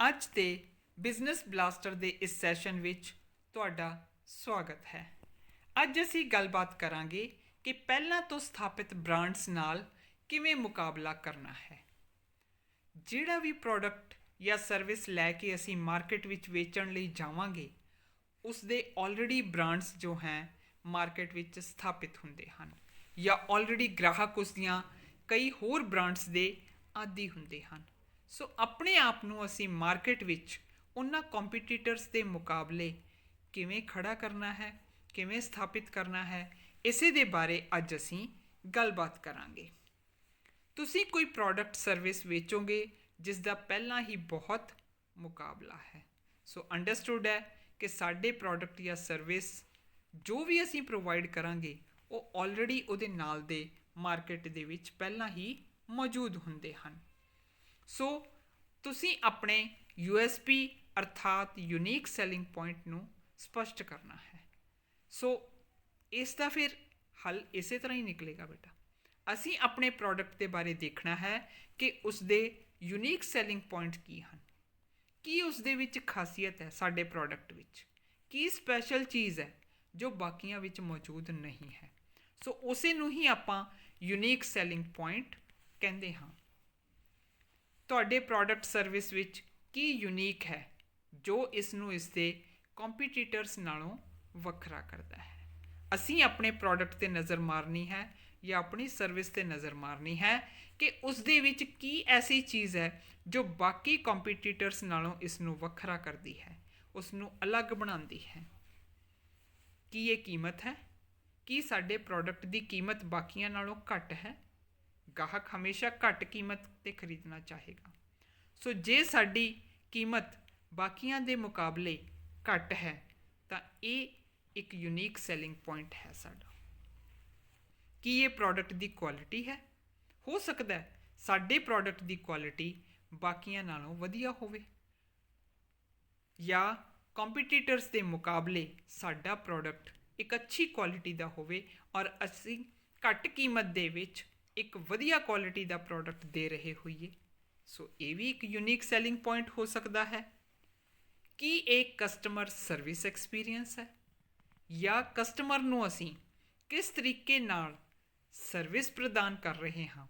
ਅੱਜ ਦੇ business blaster ਦੇ ਇਸ ਸੈਸ਼ਨ ਵਿੱਚ ਤੁਹਾਡਾ ਸਵਾਗਤ ਹੈ। ਅੱਜ ਅਸੀਂ ਗੱਲਬਾਤ ਕਰਾਂਗੇ ਕਿ ਪਹਿਲਾਂ ਤੋਂ ਸਥਾਪਿਤ ਬ੍ਰਾਂਡਸ ਨਾਲ ਕਿਵੇਂ ਮੁਕਾਬਲਾ ਕਰਨਾ ਹੈ। ਜਿਹੜਾ ਵੀ ਪ੍ਰੋਡਕਟ ਜਾਂ ਸਰਵਿਸ ਲੈ ਕੇ ਅਸੀਂ ਮਾਰਕੀਟ ਵਿੱਚ ਵੇਚਣ ਲਈ ਜਾਵਾਂਗੇ ਉਸ ਦੇ ਆਲਰੇਡੀ ਬ੍ਰਾਂਡਸ ਜੋ ਹੈ, ਮਾਰਕੀਟ ਵਿੱਚ ਸਥਾਪਿਤ ਹੁੰਦੇ ਹਨ ਜਾਂ ਆਲਰੇਡੀ ਗ੍ਰਾਹਕ ਉਸ ਦੀਆਂ ਕਈ ਹੋਰ ਬ੍ਰਾਂਡਸ ਦੇ ਆਦੀ ਹੁੰਦੇ ਹਨ। ਸੋ ਆਪਣੇ ਆਪ ਨੂੰ ਅਸੀਂ ਮਾਰਕੀਟ ਵਿੱਚ ਉਹਨਾਂ ਕੰਪੀਟੀਟਰਸ ਦੇ ਮੁਕਾਬਲੇ ਕਿਵੇਂ ਖੜਾ ਕਰਨਾ ਹੈ, ਕਿਵੇਂ ਸਥਾਪਿਤ ਕਰਨਾ ਹੈ, ਇਸੇ ਦੇ ਬਾਰੇ ਅੱਜ ਅਸੀਂ ਗੱਲਬਾਤ ਕਰਾਂਗੇ। ਤੁਸੀਂ ਕੋਈ ਪ੍ਰੋਡਕਟ ਸਰਵਿਸ ਵੇਚੋਗੇ ਜਿਸ ਦਾ ਪਹਿਲਾਂ ਹੀ ਬਹੁਤ ਮੁਕਾਬਲਾ ਹੈ। ਸੋ ਅੰਡਰਸਟੂਡ ਹੈ ਕਿ ਸਾਡੇ ਪ੍ਰੋਡਕਟ ਜਾਂ ਸਰਵਿਸ ਜੋ ਵੀ ਅਸੀਂ ਪ੍ਰੋਵਾਈਡ ਕਰਾਂਗੇ, ਉਹ ਆਲਰੇਡੀ ਉਹਦੇ ਨਾਲ ਦੇ ਮਾਰਕੀਟ ਦੇ ਵਿੱਚ ਪਹਿਲਾਂ ਹੀ ਮੌਜੂਦ ਹੁੰਦੇ ਹਨ। ਸੋ ਤੁਸੀਂ ਆਪਣੇ USP ਅਰਥਾਤ ਯੂਨੀਕ ਸੈਲਿੰਗ ਪੁਆਇੰਟ ਨੂੰ ਸਪਸ਼ਟ ਕਰਨਾ ਹੈ। ਸੋ ਇਸ ਦਾ ਫਿਰ ਹੱਲ ਇਸੇ ਤਰ੍ਹਾਂ ਹੀ ਨਿਕਲੇਗਾ ਬੇਟਾ। ਅਸੀਂ ਆਪਣੇ ਪ੍ਰੋਡਕਟ ਦੇ ਬਾਰੇ ਦੇਖਣਾ ਹੈ ਕਿ ਉਸ ਦੇ ਯੂਨੀਕ ਸੈਲਿੰਗ ਪੁਆਇੰਟ ਕੀ ਹਨ। ਕੀ ਉਸ ਦੇ ਵਿੱਚ ਖਾਸੀਅਤ ਹੈ ਸਾਡੇ ਪ੍ਰੋਡਕਟ ਵਿੱਚ? ਕੀ ਸਪੈਸ਼ਲ ਚੀਜ਼ ਹੈ ਜੋ ਬਾਕੀਆਂ ਵਿੱਚ ਮੌਜੂਦ ਨਹੀਂ ਹੈ? ਸੋ ਉਸੇ ਨੂੰ ਹੀ ਆਪਾਂ ਯੂਨੀਕ ਸੈਲਿੰਗ ਪੁਆਇੰਟ ਕਹਿੰਦੇ ਹਾਂ। ਤੁਹਾਡੇ ਪ੍ਰੋਡਕਟ ਸਰਵਿਸ ਵਿੱਚ ਕੀ ਯੂਨੀਕ ਹੈ, ਜੋ ਇਸ ਨੂੰ ਇਸ ਦੇ ਕੰਪੀਟੀਟਰਸ ਨਾਲੋਂ ਵੱਖਰਾ ਕਰਦਾ ਹੈ। ਅਸੀਂ ਆਪਣੇ ਪ੍ਰੋਡਕਟ ਤੇ ਨਜ਼ਰ ਮਾਰਨੀ ਹੈ ਜਾਂ ਆਪਣੀ ਸਰਵਿਸ ਤੇ ਨਜ਼ਰ ਮਾਰਨੀ ਹੈ ਕਿ ਉਸ ਦੇ ਵਿੱਚ ਕੀ ਐਸੀ ਚੀਜ਼ ਹੈ ਜੋ ਬਾਕੀ ਕੰਪੀਟੀਟਰਸ ਨਾਲੋਂ ਇਸ ਨੂੰ ਵੱਖਰਾ ਕਰਦੀ ਹੈ ਉਸ ਨੂੰ ਅਲੱਗ ਬਣਾਉਂਦੀ ਹੈ। ਕੀ ਇਹ ਕੀਮਤ ਹੈ? ਕੀ ਸਾਡੇ ਪ੍ਰੋਡਕਟ ਦੀ ਕੀਮਤ ਬਾਕੀਆਂ ਨਾਲੋਂ ਘੱਟ ਹੈ? ਗਾਹਕ ਹਮੇਸ਼ਾ ਘੱਟ ਕੀਮਤ ਤੇ ਖਰੀਦਣਾ ਚਾਹੇਗਾ। ਸੋ ਜੇ ਸਾਡੀ ਕੀਮਤ ਬਾਕੀਆਂ ਦੇ ਮੁਕਾਬਲੇ ਘੱਟ ਹੈ, ਤਾਂ ਇਹ ਇੱਕ ਯੂਨੀਕ ਸੈਲਿੰਗ ਪੁਆਇੰਟ ਹੈ ਸਾਡਾ। ਕੀ ਇਹ ਪ੍ਰੋਡਕਟ ਦੀ ਕੁਆਲਿਟੀ ਹੈ? ਹੋ ਸਕਦਾ ਹੈ ਸਾਡੇ ਪ੍ਰੋਡਕਟ ਦੀ ਕੁਆਲਿਟੀ ਬਾਕੀਆਂ ਨਾਲੋਂ ਵਧੀਆ ਹੋਵੇ ਜਾਂ ਕੰਪੀਟੀਟਰਸ ਦੇ ਮੁਕਾਬਲੇ ਸਾਡਾ ਪ੍ਰੋਡਕਟ ਇੱਕ ਅੱਛੀ ਕੁਆਲਿਟੀ ਦਾ ਹੋਵੇ ਔਰ ਅਸੀਂ ਘੱਟ ਕੀਮਤ ਦੇ ਵਿੱਚ ਇੱਕ ਵਧੀਆ ਕੁਆਲਿਟੀ ਦਾ ਪ੍ਰੋਡਕਟ ਦੇ ਰਹੇ ਹੋਈਏ। ਸੋ ਇਹ ਵੀ ਇੱਕ ਯੂਨੀਕ ਸੈਲਿੰਗ ਪੁਆਇੰਟ ਹੋ ਸਕਦਾ ਹੈ ਕੀ ਇਹ ਕਸਟਮਰ ਸਰਵਿਸ ਐਕਸਪੀਰੀਅੰਸ ਹੈ ਜਾਂ ਕਸਟਮਰ ਨੂੰ ਅਸੀਂ ਕਿਸ ਤਰੀਕੇ ਨਾਲ ਸਰਵਿਸ ਪ੍ਰਦਾਨ ਕਰ ਰਹੇ ਹਾਂ,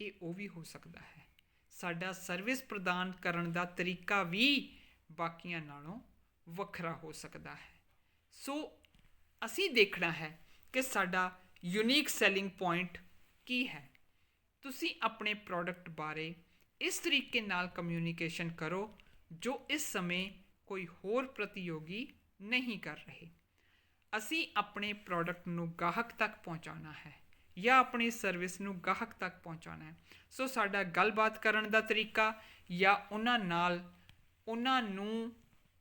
ਇਹ ਉਹ ਵੀ ਹੋ ਸਕਦਾ ਹੈ। ਸਾਡਾ ਸਰਵਿਸ ਪ੍ਰਦਾਨ ਕਰਨ ਦਾ ਤਰੀਕਾ ਵੀ ਬਾਕੀਆਂ ਨਾਲੋਂ ਵੱਖਰਾ ਹੋ ਸਕਦਾ ਹੈ। ਸੋ ਅਸੀਂ ਦੇਖਣਾ ਹੈ ਕਿ ਸਾਡਾ ਯੂਨੀਕ ਸੈਲਿੰਗ ਪੁਆਇੰਟ ਕੀ ਹੈ? ਤੁਸੀਂ ਆਪਣੇ ਪ੍ਰੋਡਕਟ ਬਾਰੇ ਇਸ ਤਰੀਕੇ ਨਾਲ ਕਮਿਊਨੀਕੇਸ਼ਨ ਕਰੋ ਜੋ ਇਸ ਸਮੇਂ ਕੋਈ ਹੋਰ ਪ੍ਰਤੀਯੋਗੀ ਨਹੀਂ ਕਰ ਰਹੇ। ਅਸੀਂ ਆਪਣੇ ਪ੍ਰੋਡਕਟ ਨੂੰ ਗਾਹਕ ਤੱਕ ਪਹੁੰਚਾਉਣਾ ਹੈ ਜਾਂ ਆਪਣੀ ਸਰਵਿਸ ਨੂੰ ਗਾਹਕ ਤੱਕ ਪਹੁੰਚਾਉਣਾ ਹੈ। ਸੋ ਸਾਡਾ ਗੱਲਬਾਤ ਕਰਨ ਦਾ ਤਰੀਕਾ ਜਾਂ ਉਹਨਾਂ ਨਾਲ ਉਹਨਾਂ ਨੂੰ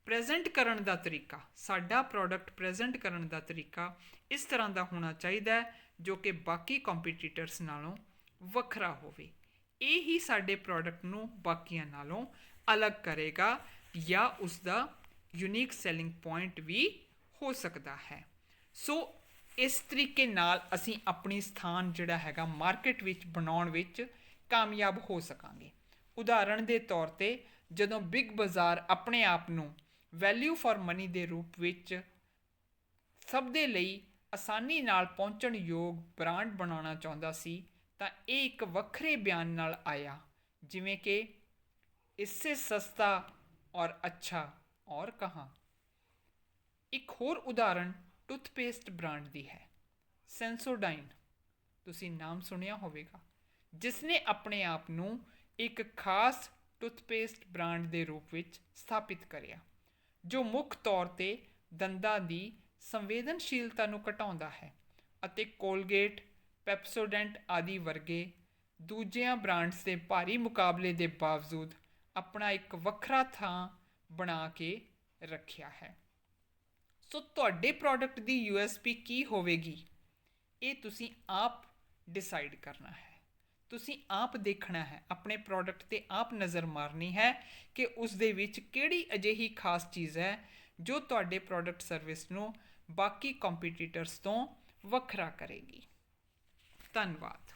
ਪ੍ਰੈਜ਼ੈਂਟ ਕਰਨ ਦਾ ਤਰੀਕਾ, ਸਾਡਾ ਪ੍ਰੋਡਕਟ ਪ੍ਰੈਜ਼ੈਂਟ ਕਰਨ ਦਾ ਤਰੀਕਾ ਇਸ ਤਰ੍ਹਾਂ ਦਾ ਹੋਣਾ ਚਾਹੀਦਾ ਹੈ ਜੋ ਕਿ ਬਾਕੀ ਕੰਪੀਟੀਟਰਸ ਨਾਲੋਂ ਵੱਖਰਾ ਹੋਵੇ। ਇਹ ਹੀ ਸਾਡੇ ਪ੍ਰੋਡਕਟ ਨੂੰ ਬਾਕੀਆਂ ਨਾਲੋਂ ਅਲੱਗ ਕਰੇਗਾ ਜਾਂ ਉਸ ਦਾ ਯੂਨੀਕ ਸੈਲਿੰਗ ਪੁਆਇੰਟ ਵੀ ਹੋ ਸਕਦਾ ਹੈ। ਸੋ ਇਸ ਤਰੀਕੇ ਨਾਲ ਅਸੀਂ ਆਪਣੀ ਸਥਾਨ ਜਿਹੜਾ ਹੈਗਾ ਮਾਰਕੀਟ ਵਿੱਚ ਬਣਾਉਣ ਵਿੱਚ ਕਾਮਯਾਬ ਹੋ ਸਕਾਂਗੇ। ਉਦਾਹਰਣ ਦੇ ਤੌਰ ਤੇ, ਜਦੋਂ ਬਿਗ ਬਾਜ਼ਾਰ ਆਪਣੇ ਆਪ ਨੂੰ ਵੈਲਿਊ ਫਾਰ ਮਨੀ ਦੇ ਰੂਪ ਵਿੱਚ ਸਭ ਦੇ ਲਈ ਆਸਾਨੀ ਨਾਲ ਪਹੁੰਚਣ ਯੋਗ ਬ੍ਰਾਂਡ ਬਣਾਉਣਾ ਚਾਹੁੰਦਾ ਸੀ, ਤਾਂ ਇਹ ਇੱਕ ਵੱਖਰੇ ਬਿਆਨ ਨਾਲ ਆਇਆ, ਜਿਵੇਂ ਕਿ ਇਸਸੇ ਸਸਤਾ ਔਰ ਅੱਛਾ, ਔਰ ਕਹਾਂ। ਇੱਕ ਹੋਰ ਉਦਾਹਰਣ ਟੁੱਥਪੇਸਟ ਬ੍ਰਾਂਡ ਦੀ ਹੈ, ਸੈਂਸੋਡਾਈਨ। ਤੁਸੀਂ ਨਾਮ ਸੁਣਿਆ ਹੋਵੇਗਾ ਜਿਸ ਨੇ ਆਪਣੇ ਆਪ ਨੂੰ ਇੱਕ ਖਾਸ ਟੁੱਥਪੇਸਟ ਬ੍ਰਾਂਡ ਦੇ ਰੂਪ ਵਿੱਚ ਸਥਾਪਿਤ ਕਰਿਆ, ਜੋ ਮੁੱਖ ਤੌਰ ਤੇ ਦੰਦਾਂ ਦੀ ਸੰਵੇਦਨਸ਼ੀਲਤਾ ਨੂੰ ਘਟਾਉਂਦਾ ਹੈ ਅਤੇ ਕੋਲਗੇਟ, ਪੈਪਸੋਡੈਂਟ ਆਦਿ ਵਰਗੇ ਦੂਜਿਆਂ ਬ੍ਰਾਂਡਸ ਦੇ ਭਾਰੀ ਮੁਕਾਬਲੇ ਦੇ ਬਾਵਜੂਦ ਆਪਣਾ ਇੱਕ ਵੱਖਰਾ ਥਾਂ ਬਣਾ ਕੇ ਰੱਖਿਆ ਹੈ। ਸੋ ਤੁਹਾਡੇ ਪ੍ਰੋਡਕਟ ਦੀ USP ਕੀ ਹੋਵੇਗੀ? ਇਹ ਤੁਸੀਂ ਆਪ ਡਿਸਾਈਡ ਕਰਨਾ ਹੈ। ਤੁਸੀਂ ਆਪ ਦੇਖਣਾ ਹੈ, ਆਪਣੇ ਪ੍ਰੋਡਕਟ ਤੇ ਆਪ ਨਜ਼ਰ ਮਾਰਨੀ ਹੈ ਕਿ ਉਸ ਦੇ ਵਿੱਚ ਕਿਹੜੀ ਅਜਿਹੀ ਖਾਸ ਚੀਜ਼ ਹੈ ਜੋ ਤੁਹਾਡੇ ਪ੍ਰੋਡਕਟ ਸਰਵਿਸ ਨੂੰ ਬਾਕੀ ਕੰਪੀਟੀਟਰਸ ਤੋਂ ਵੱਖਰਾ ਕਰੇਗੀ। ਧੰਨਵਾਦ।